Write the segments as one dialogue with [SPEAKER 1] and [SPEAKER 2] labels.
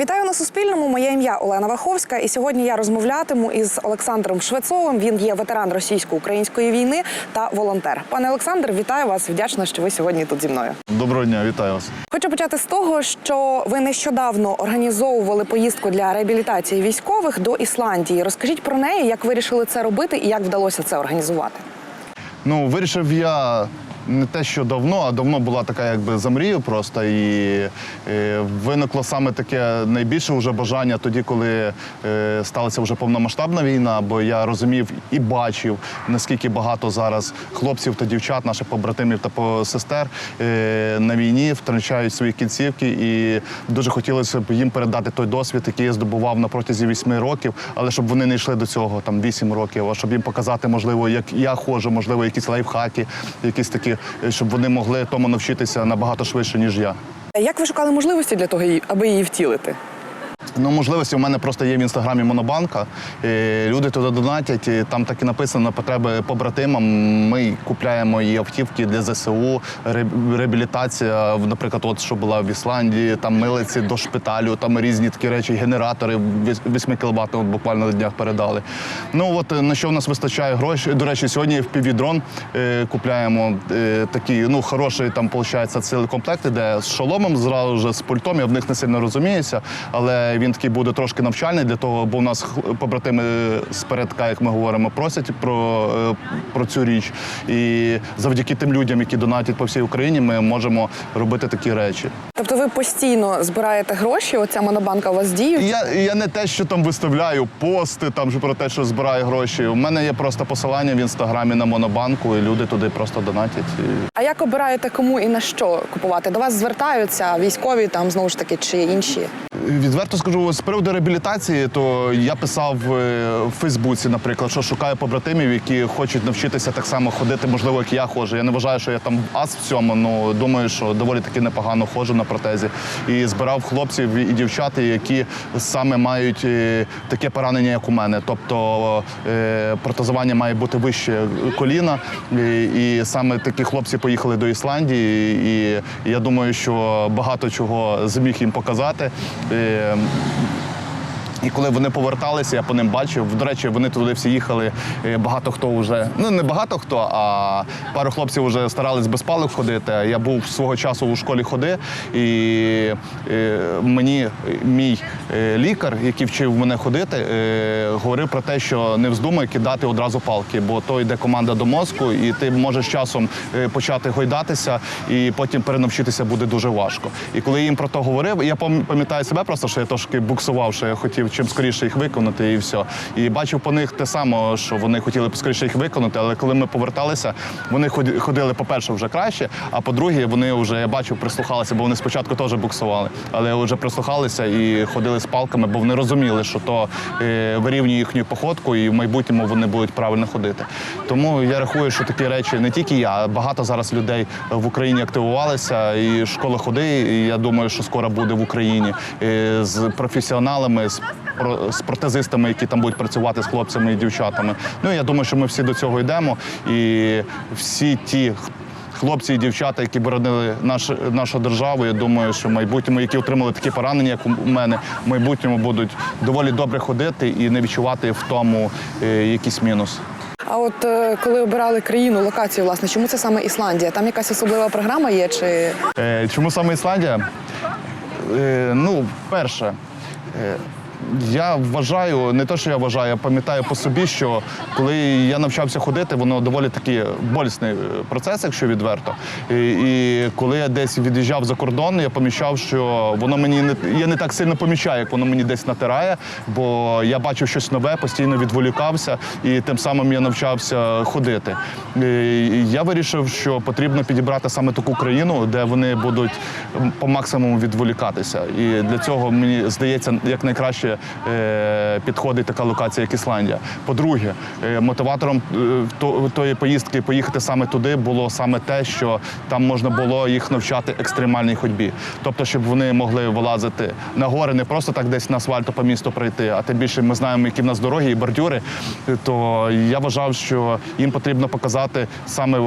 [SPEAKER 1] Вітаю на Суспільному. Моє ім'я Олена Ваховська. І сьогодні я розмовлятиму із Олександром Швецовим. Він є ветеран російсько-української війни та волонтер. Пане Олександр, вітаю вас. Вдячна, що ви сьогодні тут зі мною.
[SPEAKER 2] Доброго дня, вітаю вас.
[SPEAKER 1] Хочу почати з того, що ви нещодавно організовували поїздку для реабілітації військових до Ісландії. Розкажіть про неї, як вирішили це робити і як вдалося це організувати.
[SPEAKER 2] Ну, вирішив я не те, що давно, а давно була така якби замрію просто. І е, виникло саме таке найбільше вже бажання тоді, коли е, сталася вже повномасштабна війна, бо я розумів і бачив, наскільки багато зараз хлопців та дівчат, наших побратимів та посестер е, на війні втрачають свої кінцівки. І дуже хотілося б їм передати той досвід, який я здобував на протязі вісьми років, але щоб вони не йшли до цього там вісім років, а щоб їм показати, можливо, як я ходжу, можливо, якісь лайфхаки, якісь такі, щоб вони могли тому навчитися набагато швидше, ніж я.
[SPEAKER 1] Як ви шукали можливості для того, аби її втілити?
[SPEAKER 2] Ну, можливості у мене просто є в інстаграмі Монобанка. Е, Люди туди донатять, і там так і написано на потреби побратимам. Ми купляємо і автівки для ЗСУ, реабілітація, наприклад, от що була в Ісландії, там милиці до шпиталю, там різні такі речі, генератори 8 кВт буквально на днях передали. Ну от е, на що в нас вистачає грошей. До речі, сьогодні в півдрон е, купляємо е, такі, ну, хороші там, виходить, цілі комплекти, де з шоломом, зразу ж з пультом, я в них не сильно розуміюся, але він такий буде трошки навчальний для того, бо у нас побратими з передка, як ми говоримо, просять про, е, про цю річ. І завдяки тим людям, які донатять по всій Україні, ми можемо робити такі речі.
[SPEAKER 1] Тобто ви постійно збираєте гроші? Оця монобанка у вас діє?
[SPEAKER 2] Я, я не те, що там виставляю пости там про те, що збираю гроші. У мене є просто посилання в інстаграмі на монобанку, і люди туди просто донатять. І...
[SPEAKER 1] А як обираєте кому і на що купувати? До вас звертаються військові там знову ж таки чи інші?
[SPEAKER 2] Відверто скажу, з приводу реабілітації, то я писав е, в Фейсбуці, наприклад, що шукаю побратимів, які хочуть навчитися так само ходити, можливо, як я ходжу. Я не вважаю, що я там ас в цьому, але думаю, що доволі таки непогано ходжу на протезі. І збирав хлопців і дівчат, які саме мають е, таке поранення, як у мене. Тобто е, протезування має бути вище коліна. І саме такі хлопці поїхали до Ісландії. І я думаю, що багато чого зміг їм показати. Е, і коли вони поверталися, я по ним бачив. До речі, вони туди всі їхали. е, Багато хто вже, ну не багато хто, а пару хлопців вже старались без палок ходити. Я був свого часу у школі ходи, і е, мені мій е, лікар, який вчив мене ходити, говорив про те, що не вздумай кидати одразу палки, бо то йде команда до мозку, і ти можеш часом почати гойдатися, і потім перенавчитися буде дуже важко. І коли я їм про то говорив, я пам- пам'ятаю себе просто, що я трошки буксував, що я хотів чим скоріше їх виконати, і все. І бачив по них те саме, що вони хотіли скоріше їх виконати, але коли ми поверталися, вони ходили, по-перше, вже краще, а по-друге, вони вже я бачив, прислухалися, бо вони спочатку теж буксували, але вже прислухалися і ходили з палками, бо вони розуміли, що то е, вирівнює їхню походку, і в майбутньому вони будуть правильно ходити. Тому я рахую, що такі речі не тільки я, а багато зараз людей в Україні активувалися, і школа ходи. І я думаю, що скоро буде в Україні е, з професіоналами, з з протезистами, які там будуть працювати з хлопцями і дівчатами. Ну я думаю, що ми всі до цього йдемо. І всі ті хлопці і дівчата, які боронили наш, нашу державу, я думаю, що в майбутньому, які отримали такі поранення, як у мене, в майбутньому будуть доволі добре ходити і не відчувати в тому е, якийсь мінус.
[SPEAKER 1] А от е, коли обирали країну, локацію, власне, чому це саме Ісландія? Там якась особлива програма є? Чи
[SPEAKER 2] Е, чому саме Ісландія? Е, ну, перше. Е, я вважаю, не те, що я вважаю, я пам'ятаю по собі, що коли я навчався ходити, воно доволі таки болісний е, процес, якщо відверто. І, і коли я десь від'їжджав за кордон, я помічав, що воно мені не я не так сильно помічаю, як воно мені десь натирає, бо я бачив щось нове, постійно відволікався, і тим самим я навчався ходити. І я вирішив, що потрібно підібрати саме таку країну, де вони будуть по максимуму відволікатися. І для цього мені здається, як найкраще підходить така локація, як Ісландія. По-друге, е, мотиватором е, тої поїздки поїхати саме туди було саме те, що там можна було їх навчати екстремальній ходьбі. Тобто, щоб вони могли вилазити на гори, не просто так десь на асфальту по місту пройти, а тим більше ми знаємо, які в нас дороги і бордюри. То я вважав, що їм потрібно показати саме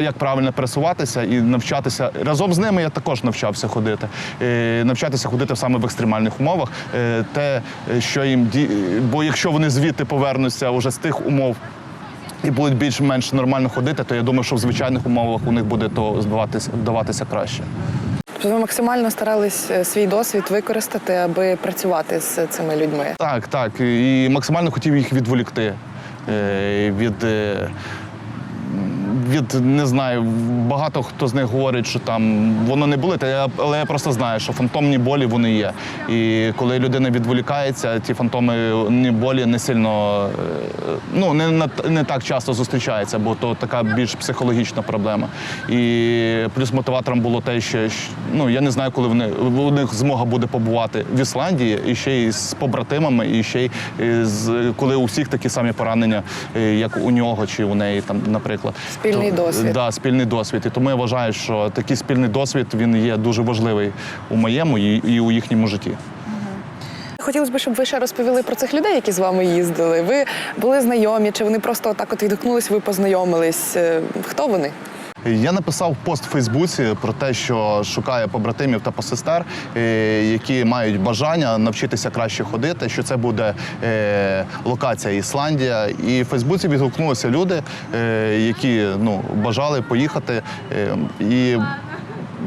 [SPEAKER 2] як правильно пересуватися і навчатися. Разом з ними я також навчався ходити. Е, Навчатися ходити саме в екстремальних умовах. Е, Те, що їм ді- бо якщо вони звідти повернуться уже з тих умов. І будуть більш-менш нормально ходити, то я думаю, що в звичайних умовах у них буде то здаватися, вдаватися краще.
[SPEAKER 1] Тобто ви максимально старались е, свій досвід використати, аби працювати з цими людьми.
[SPEAKER 2] Так, так. І максимально хотів їх відволікти від. Від не знаю, багато хто з них говорить, що там воно не болить, але я просто знаю, що фантомні болі вони є. І коли людина відволікається, ті фантомні болі не сильно е, ну не, не так часто зустрічаються, бо то така більш психологічна проблема. І плюс мотиватором було те, що ну я не знаю, коли вони у них змога буде побувати в Ісландії, і ще й з побратимами, і ще й з коли у всіх такі самі поранення, е, як у нього чи у неї, там, наприклад.
[SPEAKER 1] Спільний досвід.
[SPEAKER 2] Да, спільний досвід. І тому я вважаю, що такий спільний досвід він є дуже важливий у моєму і, і у їхньому житті.
[SPEAKER 1] Хотілося б, щоб ви ще розповіли про цих людей, які з вами їздили. Ви були знайомі, чи вони просто так от відгукнулись, ви познайомились? Е, Хто вони?
[SPEAKER 2] Я написав пост в Фейсбуці про те, що шукає побратимів та посестер, е, які мають бажання навчитися краще ходити. Що це буде е, локація Ісландія. І в Фейсбуці відгукнулися люди, е, які ну бажали поїхати. І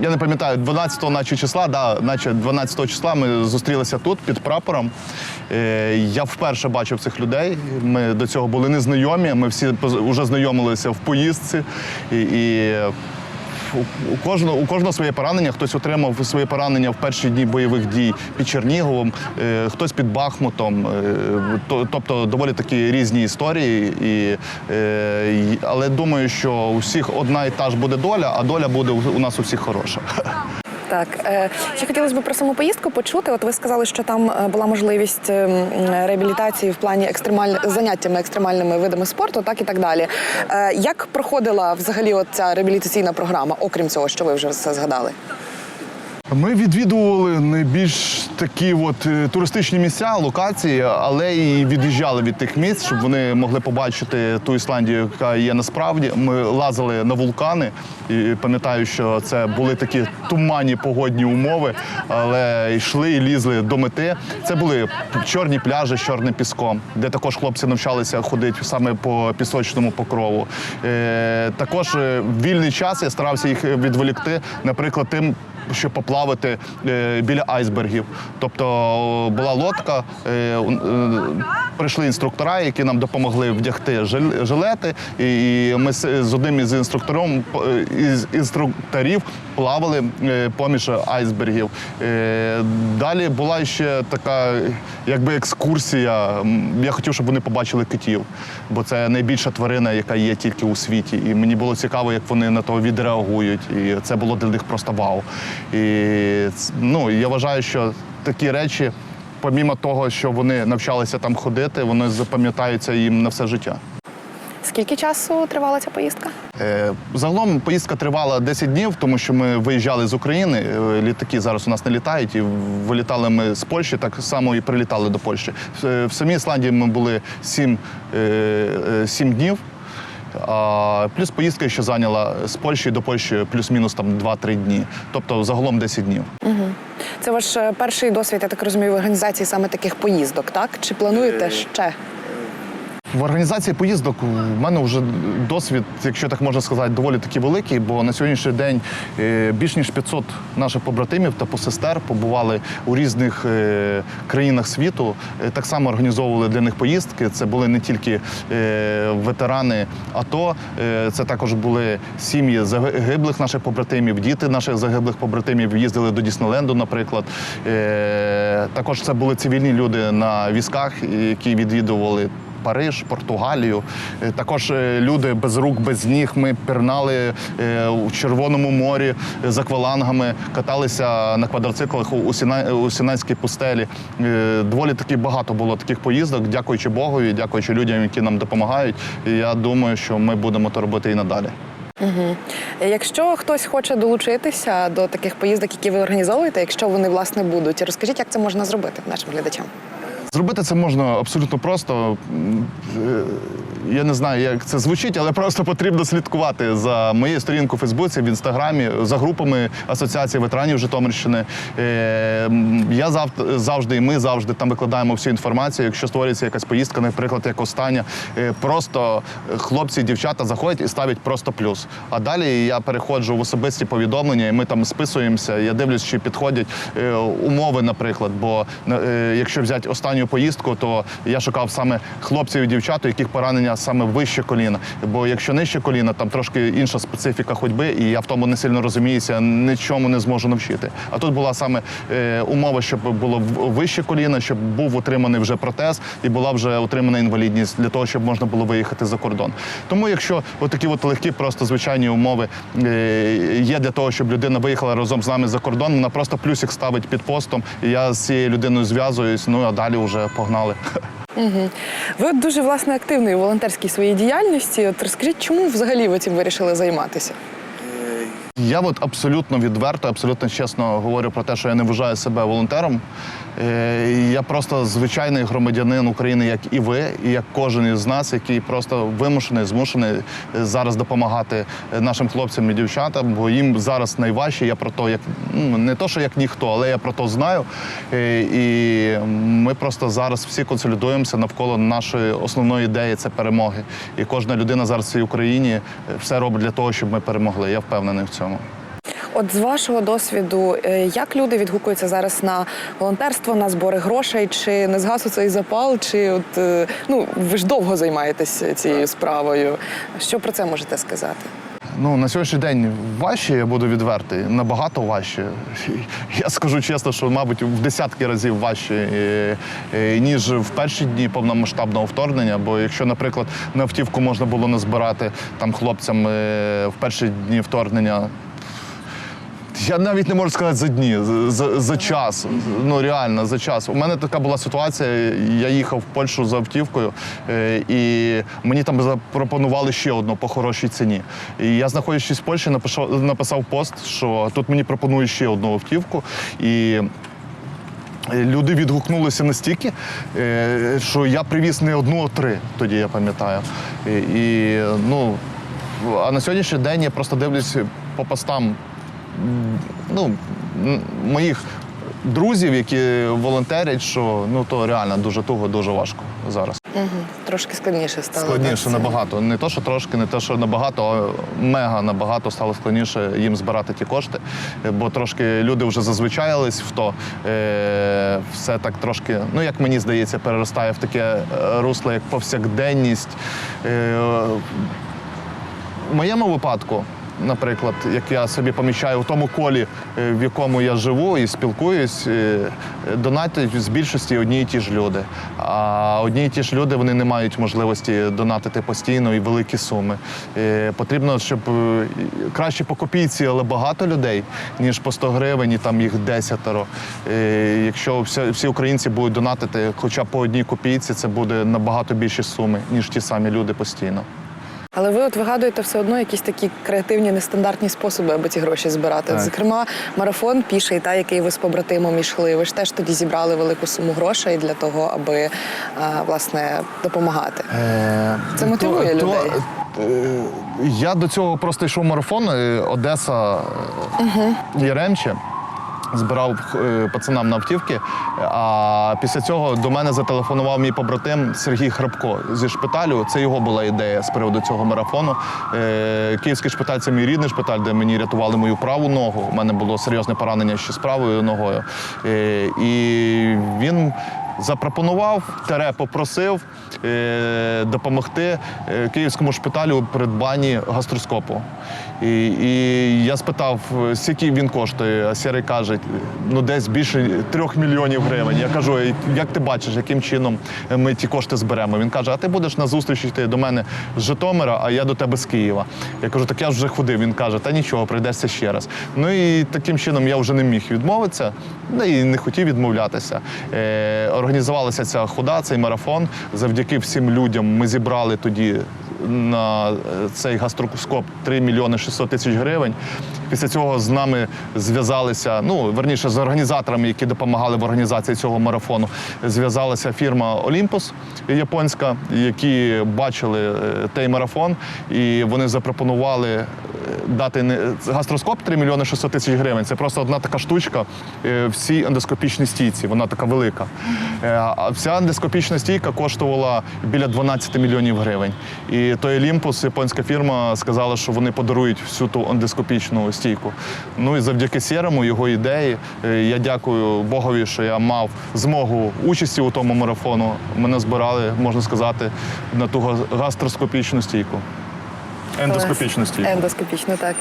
[SPEAKER 2] я не пам'ятаю, 12-го наче числа, да, наче 12-го числа ми зустрілися тут під прапором. Е, я вперше бачив цих людей. Ми до цього були незнайомі. Ми всі вже знайомилися в поїздці. І, і у- кожного, у кожного своє поранення. Хтось отримав своє поранення в перші дні бойових дій під Черніговом, е, хтось під Бахмутом. Е, то- тобто доволі такі різні історії. І, е, і, але думаю, що у всіх одна і та ж буде доля, а доля буде у нас у всіх хороша.
[SPEAKER 1] Так, е, ще хотілося б про саму поїздку почути. От ви сказали, що там е, була можливість е, реабілітації в плані екстремаль... заняттями екстремальними видами спорту, так і так далі. Е, Як проходила взагалі от ця реабілітаційна програма, окрім цього, що ви вже все згадали?
[SPEAKER 2] Ми відвідували найбільш такі от е, туристичні місця, локації, але і від'їжджали від тих місць, щоб вони могли побачити ту Ісландію, яка є насправді. Ми лазили на вулкани, і пам'ятаю, що це були такі туманні погодні умови, але йшли і лізли до мети. Це були чорні пляжі з чорним піском, де також хлопці навчалися ходити саме по пісочному покрову. Е, також е, в вільний час я старався їх відволікти, наприклад, тим щоб поплавати е, біля айсбергів. Тобто була лодка, е, е, прийшли інструктора, які нам допомогли вдягти жилети. І ми з одним із інструктором е, із інструкторів плавали е, поміж айсбергів. Е, Далі була ще така, якби екскурсія. Я хотів, щоб вони побачили китів, бо це найбільша тварина, яка є тільки у світі. І мені було цікаво, як вони на то відреагують. І це було для них просто вау. І ну, я вважаю, що такі речі, помімо того, що вони навчалися там ходити, вони запам'ятаються їм на все життя.
[SPEAKER 1] Скільки часу тривала ця поїздка?
[SPEAKER 2] Е, Загалом поїздка тривала 10 днів, тому що ми виїжджали з України. е, Літаки зараз у нас не літають, і вилітали ми з Польщі, так само і прилітали до Польщі. В- В самій Ісландії ми були 7, 7 днів. А, плюс поїздка ще зайняла з Польщі до Польщі плюс-мінус там 2-3 дні. Тобто загалом 10 днів.
[SPEAKER 1] Це ваш е, перший досвід, я так розумію, в організації саме таких поїздок, так? Чи плануєте ще?
[SPEAKER 2] В організації поїздок в мене вже досвід, якщо так можна сказати, доволі таки великий, бо на сьогоднішній день е, більш ніж 500 наших побратимів та посестер побували у різних е, країнах світу. Е, Так само організовували для них поїздки. Це були не тільки ветерани АТО, це також були сім'ї загиблих наших побратимів, діти наших загиблих побратимів їздили до Діснейленду, наприклад. Також це були цивільні люди на візках, які відвідували. Париж, Португалію. Е, Також е, люди без рук, без ніг. Ми пірнали е, у Червоному морі з аквалангами, каталися на квадроциклах у- Сіна- у Сінайській пустелі. Доволі таки багато було таких поїздок, дякуючи Богу і дякуючи людям, які нам допомагають. Я думаю, що ми будемо то робити і надалі.
[SPEAKER 1] Якщо хтось хоче долучитися до таких поїздок, які ви організовуєте, якщо вони власне будуть, розкажіть, як це можна зробити нашим глядачам?
[SPEAKER 2] Зробити це можна абсолютно просто. Я не знаю, як це звучить, але просто потрібно слідкувати за моєю сторінкою у Фейсбуці, в інстаграмі, за групами Асоціації ветеранів Житомирщини. Е, Я зав- завжди, і ми завжди там викладаємо всю інформацію. Якщо створюється якась поїздка, наприклад, як остання, е, просто хлопці, і дівчата заходять і ставлять просто плюс. А далі я переходжу в особисті повідомлення, і ми там списуємося. Я дивлюсь, чи підходять е, умови, наприклад. Бо якщо взяти останню поїздку, то я шукав саме хлопців і дівчат, у яких поранення саме вище коліна. Бо якщо нижче коліна, там трошки інша специфіка ходьби, і я в тому не сильно розуміюся, нічому не зможу навчити. А тут була саме е, умова, щоб було вище коліна, щоб був отриманий вже протез і була вже отримана інвалідність для того, щоб можна було виїхати за кордон. Тому, якщо отакі от легкі, просто звичайні умови е, є для того, щоб людина виїхала разом з нами за кордон, вона просто плюсик ставить під постом, і я з цією людиною зв'язуюсь. Ну а далі вже погнали.
[SPEAKER 1] Ви дуже власне активний у волонтерській своїй діяльності. От розкажіть, чому взагалі ви цим вирішили займатися?
[SPEAKER 2] Я от абсолютно відверто, абсолютно чесно говорю про те, що я не вважаю себе волонтером. Е, Я просто звичайний громадянин України, як і ви, і як кожен із нас, який просто вимушений, змушений зараз допомагати нашим хлопцям і дівчатам, бо їм зараз найважче. Я про то, як ну, не то, що як ніхто, але я про то знаю. Е, І ми просто зараз всі консолідуємося навколо нашої основної ідеї це перемоги. І кожна людина зараз в цій Україні е, все робить для того, щоб ми перемогли. Я впевнений в цьому.
[SPEAKER 1] От з вашого досвіду, е, як люди відгукуються зараз на волонтерство, на збори грошей, чи не згас у цей запал, чи от е, ну ви ж довго займаєтесь цією справою? Що про це можете сказати?
[SPEAKER 2] Ну, на сьогоднішній день важче, я буду відвертий, набагато важче. Я скажу чесно, що, мабуть, в десятки разів важче, е, е, ніж в перші дні повномасштабного вторгнення. Бо якщо, наприклад, на автівку можна було назбирати там хлопцям е, в перші дні вторгнення. Я навіть не можу сказати за дні, за, за, час. Ну реально за час. У мене така була ситуація. Я їхав в Польщу за автівкою, е, і мені там запропонували ще одну по хорошій ціні. І я, знаходячись в Польщі, написав, написав пост, що тут мені пропонують ще одну автівку. І Люди відгукнулися настільки, е, що я привіз не одну, а три, тоді я пам'ятаю. І, ну, а на сьогоднішній день я просто дивлюсь по постам ну, моїх друзів, які волонтерять, що ну, то реально дуже туго, дуже важко зараз.
[SPEAKER 1] Угу. Трошки складніше стало.
[SPEAKER 2] Складніше
[SPEAKER 1] так,
[SPEAKER 2] набагато. Не то, що трошки, не те, що набагато, а мега набагато стало складніше їм збирати ті кошти. Бо трошки люди вже зазвичаїлись в то. Е, все так трошки, ну як мені здається, переростає в таке е, русло, як повсякденність. Е, в моєму випадку, наприклад, як я собі помічаю, у тому колі, е, в якому я живу і спілкуюсь, е, донатять з більшості одні і ті ж люди. А одні і ті ж люди вони не мають можливості донатити постійно і великі суми. Е, Потрібно, щоб краще по копійці, але багато людей, ніж по 100 гривень, і там їх десятеро. Якщо всі, українці будуть донатити хоча по одній копійці, це буде набагато більші суми, ніж ті самі люди постійно.
[SPEAKER 1] Але ви от вигадуєте все одно якісь такі креативні, нестандартні способи, аби ці гроші збирати.
[SPEAKER 2] Так.
[SPEAKER 1] Зокрема, марафон піший, та який ви з побратимом йшли. Ви ж теж тоді зібрали велику суму грошей для того, аби а, власне допомагати. Це мотивує людей.
[SPEAKER 2] е, Я до цього просто йшов марафон е, Одеса е, Яремче. Збирав е, пацанам на автівки. А після цього до мене зателефонував мій побратим Сергій Храбко зі шпиталю. Це його була ідея з приводу цього марафону. Е, Київський шпиталь це мій рідний шпиталь, де мені рятували мою праву ногу. У мене було серйозне поранення ще з правою ногою. Е, І він запропонував, тере попросив е, допомогти е, київському шпиталю у придбанні гастроскопу. І, і я спитав, е, скільки він коштує. А Сірий каже, ну десь більше трьох мільйонів гривень. Я кажу, «Е, як ти бачиш, яким чином ми ті кошти зберемо? Він каже: А ти будеш на зустріч йти до мене з Житомира, а я до тебе з Києва. Я кажу, так я вже ходив. Він каже, та нічого, прийдешся ще раз. Ну і таким чином я вже не міг відмовитися, ну і не хотів відмовлятися. Організувалася ця хода, цей марафон. Завдяки всім людям ми зібрали тоді на е, цей гастроскоп 3 мільйони 600 тисяч гривень. Після цього з нами зв'язалися, ну верніше з організаторами, які допомагали в організації цього марафону. Зв'язалася фірма Олімпус японська, які бачили е, той марафон, і вони запропонували дати гастроскоп 3 мільйони 600 тисяч гривень. Це просто одна така штучка е, в цій ендоскопічній стійці. Вона така велика. Е, А вся ендоскопічна стійка коштувала біля 12 мільйонів гривень. І той Олімпус, японська фірма, сказала, що вони подарують всю ту ендоскопічну стійку. Ну і завдяки Сєрому, його ідеї. е, Я дякую Богові, що я мав змогу участі у тому марафону. Мене збирали, можна сказати, на ту гастроскопічну стійку. Ендоскопічну стійку.
[SPEAKER 1] Ендоскопічно, так.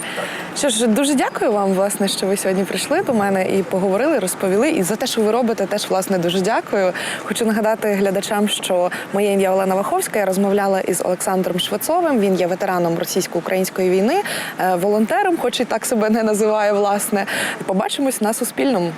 [SPEAKER 1] Що ж, дуже дякую вам, власне, що ви сьогодні прийшли до мене і поговорили, розповіли. І за те, що ви робите, теж власне дуже дякую. Хочу нагадати глядачам, що моє ім'я Олена Ваховська. Я розмовляла із Олександром Швецовим. Він є ветераном російсько-української війни, е, волонтером, хоч і так себе не називає, власне. Побачимось на Суспільному.